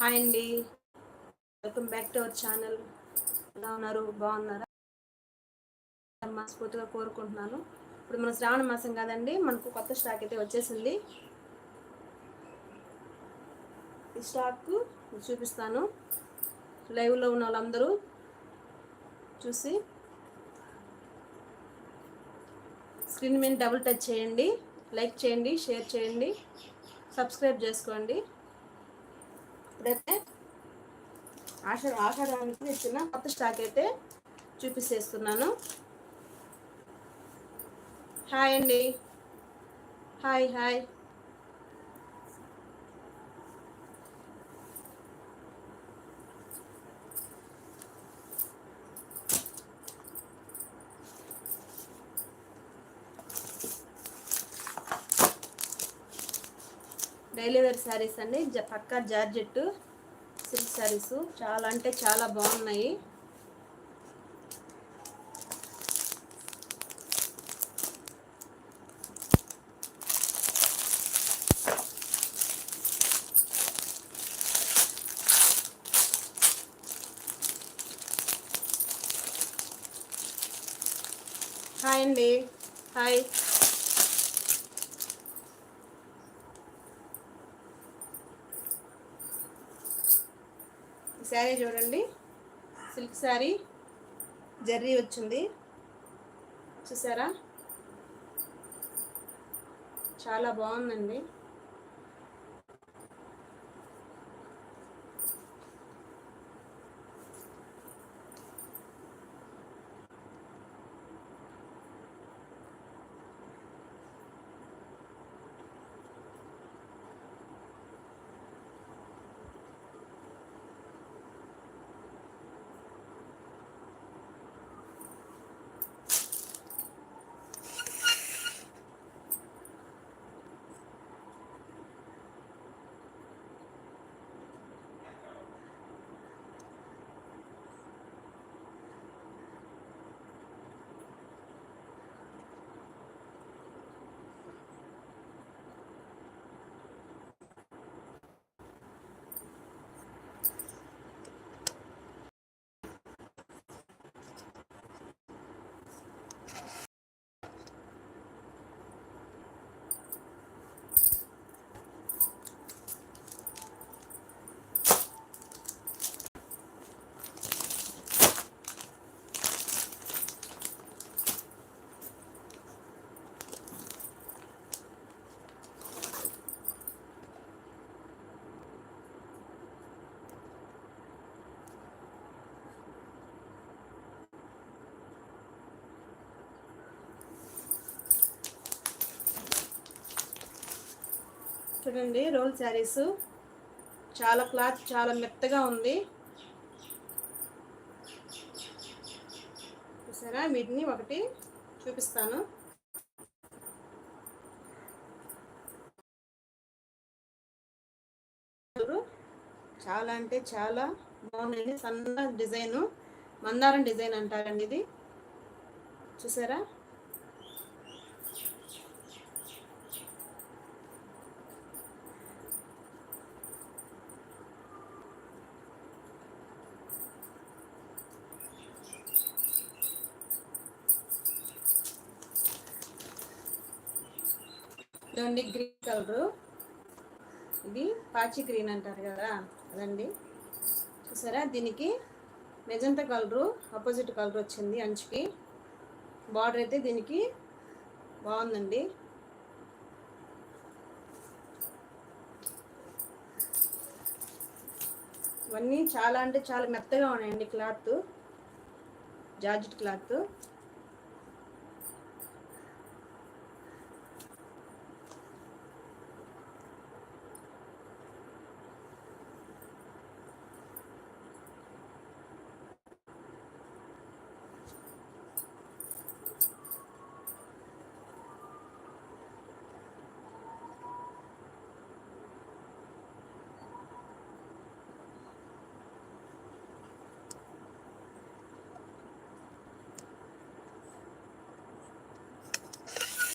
Hi అండి. Welcome back to our channel. ఎలా ఉన్నారు? బాగున్నారా? మనస్ఫూర్తిగా కోరుకుంటున్నాను. ఇప్పుడు మన శ్రావణ మాసం కాదండి మనకు కొత్త స్టాక్ అయితే వచ్చేసింది. ఈ స్టాక్ చూపిస్తాను. లైవ్లో ఉన్న వాళ్ళందరూ చూసి స్క్రీన్ మీద డబుల్ టచ్ చేయండి లైక్ చేయండి షేర్ చేయండి సబ్స్క్రైబ్ చేసుకోండి. ఇప్పుడైతే ఆషాఢ ఆషాఢానికి తెచ్చిన కొత్త స్టాక్ అయితే చూపిస్తేస్తున్నాను హాయ్ అండి. Hi hi. Daily wear sarees అండి. పక్కా జార్జెట్ సిల్క్ శారీస్. చాలా అంటే చాలా బాగున్నాయి. హాయ్ అండి. హాయ్. శారీ చూడండి. సిల్క్ శారీ. జర్రీ వచ్చింది. చూసారా? చాలా బాగుందండి. చూడండి రోల్ శారీస్. చాలా క్లాత్ చాలా మెత్తగా ఉంది. చూసారా? వీటిని ఒకటి చూపిస్తాను. చాలా అంటే చాలా బాగుందండి సన్న డిజైను మందారం డిజైన్ అంటారండి ఇది. చూసారా? ఇదండి గ్రీన్ కలరు. ఇది పాచి గ్రీన్ అంటారు కదా అదండి. చూసారా? దీనికి మెజంతా కలరు ఆపోజిట్ కలర్ వచ్చింది అంచుకి. బార్డర్ అయితే దీనికి బాగుందండి. ఇవన్నీ చాలా అంటే చాలా మెత్తగా ఉన్నాయండి క్లాత్. Georgette cloth.